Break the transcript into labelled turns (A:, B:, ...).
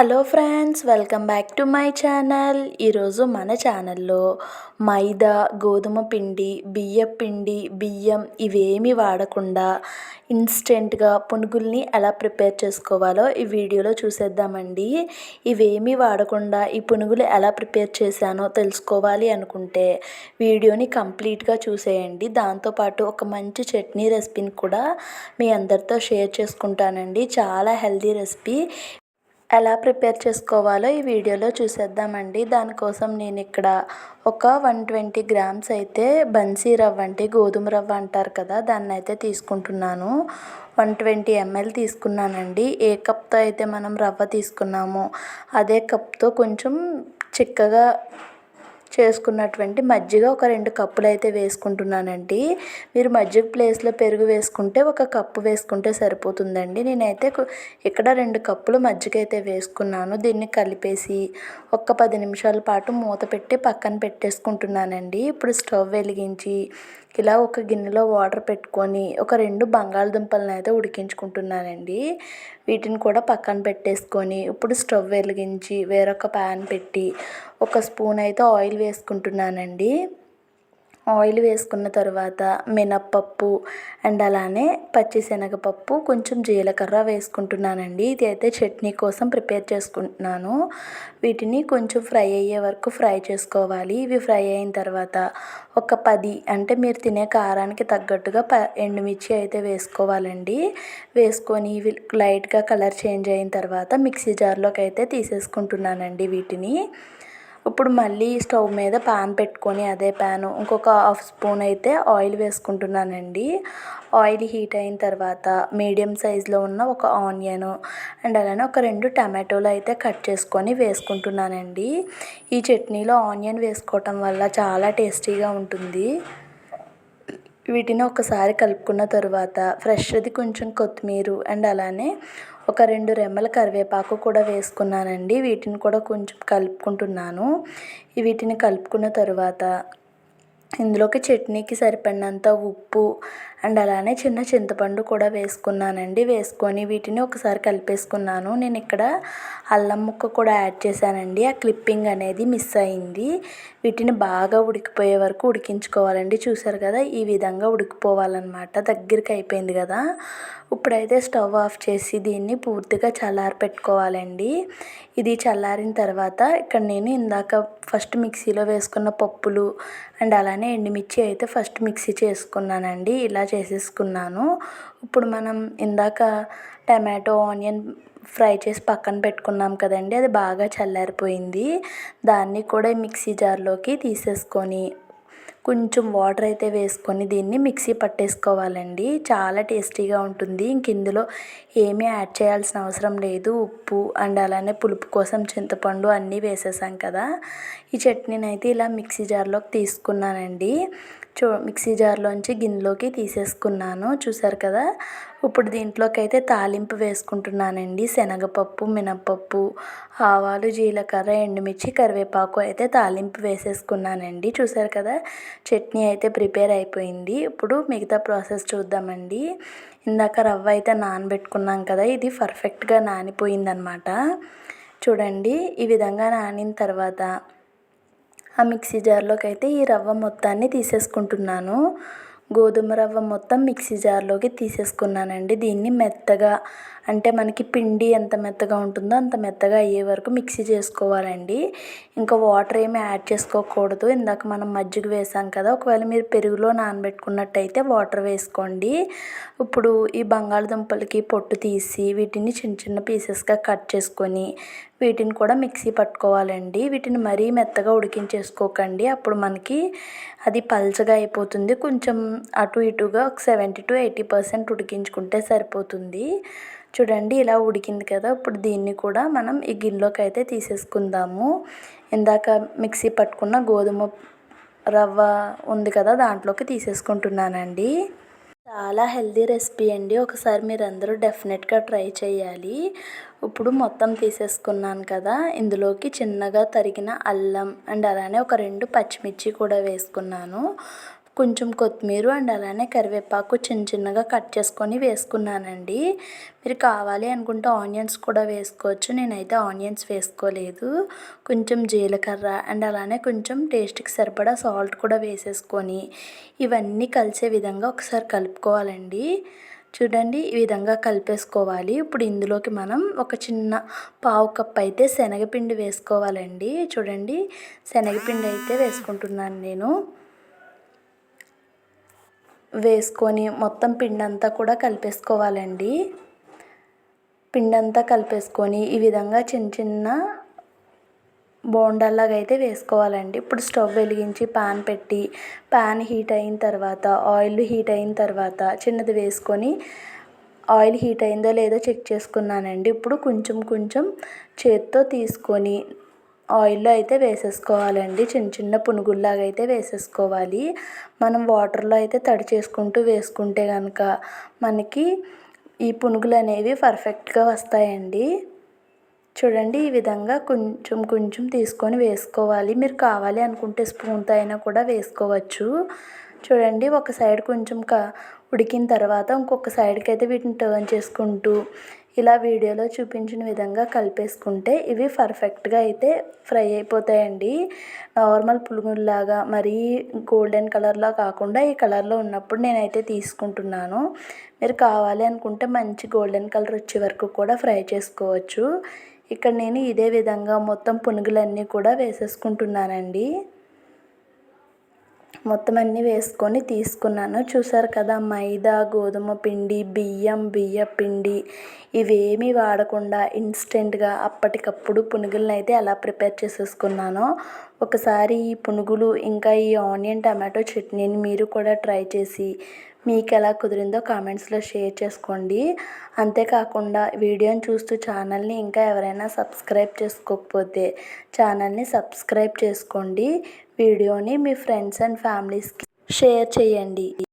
A: Hello friends welcome back to my channel. ఈరోజు మన ఛానల్లో మైదా గోధుమ పిండి బియ్య పిండి బియ్యం ఇవేమీ వాడకుండా ఇన్స్టెంట్గా పునుగుల్ని ఎలా ప్రిపేర్ చేసుకోవాలో ఈ వీడియోలో చూసేద్దామండి. ఇవేమీ వాడకుండా ఈ పునుగులు ఎలా ప్రిపేర్ చేశానో తెలుసుకోవాలి అనుకుంటే వీడియోని కంప్లీట్గా చూసేయండి. దాంతోపాటు ఒక మంచి చట్నీ రెసిపీని కూడా మీ అందరితో షేర్ చేసుకుంటానండి. చాలా హెల్దీ రెసిపీ. ఎలా ప్రిపేర్ చేసుకోవాలో ఈ వీడియోలో చూసేద్దామండి. దానికోసం నేను ఇక్కడ ఒక వన్ ట్వంటీ గ్రామ్స్ అయితే బన్సీ రవ్వ అంటే గోధుమ రవ్వ అంటారు కదా దాన్ని అయితే తీసుకుంటున్నాను. వన్ ట్వంటీ ఎంఎల్ తీసుకున్నానండి. ఏ కప్తో అయితే మనం రవ్వ తీసుకున్నామో అదే కప్తో కొంచెం చిక్కగా చేసుకున్నటువంటి మజ్జిగ ఒక రెండు కప్పులు అయితే వేసుకుంటున్నానండి. మీరు మజ్జిగ ప్లేస్లో పెరుగు వేసుకుంటే ఒక కప్పు వేసుకుంటే సరిపోతుందండి. నేనైతే ఇక్కడ రెండు కప్పులు మజ్జిగ అయితే వేసుకున్నాను. దీన్ని కలిపేసి ఒక పది నిమిషాల పాటు మూత పెట్టి పక్కన పెట్టేసుకుంటున్నానండి. ఇప్పుడు స్టవ్ వెలిగించి ఇలా ఒక గిన్నెలో వాటర్ పెట్టుకొని ఒక రెండు బంగాళదుంపలను అయితే ఉడికించుకుంటున్నానండి. వీటిని కూడా పక్కన పెట్టేసుకొని ఇప్పుడు స్టవ్ వెలిగించి వేరొక ప్యాన్ పెట్టి ఒక స్పూన్ అయితే ఆయిల్ వేసుకుంటున్నానండి. ఆయిల్ వేసుకున్న తర్వాత మినప్పప్పు అండ్ అలానే పచ్చిశనగపప్పు కొంచెం జీలకర్ర వేసుకుంటున్నానండి. ఇది అయితే చట్నీ కోసం ప్రిపేర్ చేసుకుంటున్నాను. వీటిని కొంచెం ఫ్రై అయ్యే వరకు ఫ్రై చేసుకోవాలి. ఇవి ఫ్రై అయిన తర్వాత ఒక పది అంటే మీరు తినే కారానికి తగ్గట్టుగా ప ఎండుమిర్చి అయితే వేసుకోవాలండి. వేసుకొని ఇవి లైట్గా కలర్ చేంజ్ అయిన తర్వాత మిక్సీ జార్లోకి అయితే తీసేసుకుంటున్నానండి వీటిని. ఇప్పుడు మళ్ళీ స్టవ్ మీద పాన్ పెట్టుకొని అదే ప్యాను ఇంకొక హాఫ్ స్పూన్ అయితే ఆయిల్ వేసుకుంటున్నానండి. ఆయిల్ హీట్ అయిన తర్వాత మీడియం సైజులో ఉన్న ఒక ఆనియన్ అండ్ అలానే ఒక రెండు టమాటోలు అయితే కట్ చేసుకొని వేసుకుంటున్నానండి. ఈ చట్నీలో ఆనియన్ వేసుకోవటం వల్ల చాలా టేస్టీగా ఉంటుంది. వీటిని ఒకసారి కలుపుకున్న తర్వాత ఫ్రెష్ది కొంచెం కొత్తిమీర అండ్ అలానే ఒక రెండు రెమ్మల కరివేపాకు కూడా వేసుకున్నానండి. వీటిని కూడా కొంచెం కలుపుకుంటున్నాను. వీటిని కలుపుకున్న తరువాత ఇందులోకి చట్నీకి సరిపడినంత ఉప్పు అండ్ అలానే చిన్న చింతపండు కూడా వేసుకున్నానండి. వేసుకొని వీటిని ఒకసారి కలిపేసుకున్నాను. నేను ఇక్కడ అల్లం ముక్క కూడా యాడ్ చేశానండి. ఆ క్లిప్పింగ్ అనేది మిస్ అయింది. వీటిని బాగా ఉడికిపోయే వరకు ఉడికించుకోవాలండి. చూసారు కదా ఈ విధంగా ఉడికిపోవాలన్నమాట. దగ్గరికి అయిపోయింది కదా. ఇప్పుడైతే స్టవ్ ఆఫ్ చేసి దీన్ని పూర్తిగా చల్లారి పెట్టుకోవాలండి. ఇది చల్లారిన తర్వాత ఇక్కడ నేను ఇందాక ఫస్ట్ మిక్సీలో వేసుకున్న పప్పులు అండ్ అలానే ఎండుమిర్చి అయితే ఫస్ట్ మిక్సీ చేసుకున్నానండి. ఇలా చేసేసుకున్నాను. ఇప్పుడు మనం ఇందాక టమాటో ఆనియన్ ఫ్రై చేసి పక్కన పెట్టుకున్నాం కదండి అది బాగా చల్లారిపోయింది. దాన్ని కూడా మిక్సీ జార్లోకి తీసేసుకొని కొంచెం వాటర్ అయితే వేసుకొని దీన్ని మిక్సీ పట్టేసుకోవాలండి. చాలా టేస్టీగా ఉంటుంది. ఇంక ఇందులో ఏమీ యాడ్ చేయాల్సిన అవసరం లేదు. ఉప్పు అండ్ అలానే పులుపు కోసం చింతపండు అన్నీ వేసేసాం కదా. ఈ చట్నీని అయితే ఇలా మిక్సీ జార్లోకి తీసుకున్నానండి. చూ మిక్సీ జార్లోంచి గిన్నెలోకి తీసేసుకున్నాను. చూసారు కదా? ఇప్పుడు దీంట్లోకి అయితే తాలింపు వేసుకుంటున్నానండి. శనగపప్పు మినపప్పు ఆవాలు జీలకర్ర ఎండుమిర్చి కరివేపాకు అయితే తాలింపు వేసేసుకున్నానండి. చూసారు కదా? చట్నీ అయితే ప్రిపేర్ అయిపోయింది. ఇప్పుడు మిగతా ప్రాసెస్ చూద్దామండి. ఇందాక రవ్వ అయితే నానబెట్టుకున్నాం కదా? ఇది పర్ఫెక్ట్గా నానిపోయిందనమాట. చూడండి ఈ విధంగా నానిన తర్వాత ఆ మిక్సీ జార్లోకి అయితే ఈ రవ్వ మొత్తాన్ని తీసేసుకుంటున్నాను. గోధుమ రవ్వ మొత్తం మిక్సీ జార్లోకి తీసేసుకున్నానండి. దీన్ని మెత్తగా అంటే మనకి పిండి ఎంత మెత్తగా ఉంటుందో అంత మెత్తగా అయ్యే వరకు మిక్సీ చేసుకోవాలండి. ఇంకా వాటర్ ఏమి యాడ్ చేసుకోకూడదు. ఇందాక మనం మజ్జిగ వేసాం కదా ఒకవేళ మీరు పెరుగులో నానబెట్టుకున్నట్టయితే వాటర్ వేసుకోండి. ఇప్పుడు ఈ బంగాళదుంపలకి పొట్టు తీసి వీటిని చిన్న చిన్న పీసెస్గా కట్ చేసుకొని వీటిని కూడా మిక్సీ పట్టుకోవాలండి. వీటిని మరీ మెత్తగా ఉడికించేసుకోకండి. అప్పుడు మనకి అది పల్చగా అయిపోతుంది. కొంచెం అటు ఇటుగా ఒక సెవెంటీ టు ఎయిటీ పర్సెంట్ ఉడికించుకుంటే సరిపోతుంది. చూడండి ఇలా ఉడికింది కదా. ఇప్పుడు దీన్ని కూడా మనం ఈ గిన్నెలోకి అయితే తీసేసుకుందాము. ఇందాక మిక్సీ పట్టుకున్న గోధుమ రవ్వ ఉంది కదా దాంట్లోకి తీసేసుకుంటున్నానండి. చాలా హెల్దీ రెసిపీ అండి. ఒకసారి మీరు అందరూ డెఫినెట్గా ట్రై చేయాలి. ఇప్పుడు మొత్తం తీసేసుకున్నాను కదా. ఇందులోకి చిన్నగా తరిగిన అల్లం అండ్ అలానే ఒక రెండు పచ్చిమిర్చి కూడా వేసుకున్నాను. కొంచెం కొత్తిమీర అండ్ అలానే కరివేపాకు చిన్న చిన్నగా కట్ చేసుకొని వేసుకున్నానండి. మీరు కావాలి అనుకుంటే ఆనియన్స్ కూడా వేసుకోవచ్చు. నేనైతే ఆనియన్స్ వేసుకోలేదు. కొంచెం జీలకర్ర అండ్ అలానే కొంచెం టేస్ట్కి సరిపడా సాల్ట్ కూడా వేసేసుకొని ఇవన్నీ కలిసే విధంగా ఒకసారి కలుపుకోవాలండి. చూడండి ఈ విధంగా కలిపేసుకోవాలి. ఇప్పుడు ఇందులోకి మనం ఒక చిన్న పావు కప్ అయితే శనగపిండి వేసుకోవాలండి. చూడండి శనగపిండి అయితే వేసుకుంటున్నాను నేను. వేసుకొని మొత్తం పిండి అంతా కూడా కలిపేసుకోవాలండి. పిండి అంతా కలిపేసుకొని ఈ విధంగా చిన్న చిన్న బోండాల్లాగా అయితే వేసుకోవాలండి. ఇప్పుడు స్టవ్ వెలిగించి పాన్ పెట్టి పాన్ హీట్ అయిన తర్వాత ఆయిల్ హీట్ అయిన తర్వాత చిన్నది వేసుకొని ఆయిల్ హీట్ అయిందో లేదో చెక్ చేసుకున్నానండి. ఇప్పుడు కొంచెం కొంచెం చేత్తో తీసుకొని ఆయిల్లో అయితే వేసేసుకోవాలండి. చిన్న చిన్న పునుగుల్లాగా అయితే వేసేసుకోవాలి. మనం వాటర్లో అయితే తడి చేసుకుంటూ వేసుకుంటే కనుక మనకి ఈ పునుగులు అనేవి పర్ఫెక్ట్గా వస్తాయండి. చూడండి ఈ విధంగా కొంచెం కొంచెం తీసుకొని వేసుకోవాలి. మీరు కావాలి అనుకుంటే స్పూన్తో అయినా కూడా వేసుకోవచ్చు. చూడండి ఒక సైడ్ కొంచెం క ఉడికిన తర్వాత ఇంకొక సైడ్కి అయితే వీటిని టర్న్ చేసుకుంటూ ఇలా వీడియోలో చూపించిన విధంగా కలిపేసుకుంటే ఇవి పర్ఫెక్ట్గా అయితే ఫ్రై అయిపోతాయండి. నార్మల్ పులుగుల్లాగా మరీ గోల్డెన్ కలర్లో కాకుండా ఈ కలర్లో ఉన్నప్పుడు నేనైతే తీసుకుంటున్నాను. మీరు కావాలి అనుకుంటే మంచి గోల్డెన్ కలర్ వచ్చే వరకు కూడా ఫ్రై చేసుకోవచ్చు. ఇక్కడ నేను ఇదే విధంగా మొత్తం పునుగులన్నీ కూడా వేసేసుకుంటున్నానండి. మొత్తం అన్నీ వేసుకొని తీసుకున్నాను. చూసారు కదా మైదా గోధుమ పిండి బియ్యం బియ్య పిండి ఇవేమీ వాడకుండా ఇన్స్టెంట్గా అప్పటికప్పుడు పునుగులను అయితే ఎలా ప్రిపేర్ చేసేసుకున్నానో. ఒకసారి ఈ పునుగులు ఇంకా ఈ ఆనియన్ టమాటో చట్నీని మీరు కూడా ట్రై చేసి మీకు ఎలా కుదిరిందో కామెంట్స్లో షేర్ చేసుకోండి. అంతేకాకుండా వీడియోని చూస్తూ ఛానల్ని ఇంకా ఎవరైనా సబ్స్క్రైబ్ చేసుకోకపోతే ఛానల్ని సబ్స్క్రైబ్ చేసుకోండి. వీడియోని మీ ఫ్రెండ్స్ అండ్ ఫ్యామిలీస్కి షేర్ చేయండి.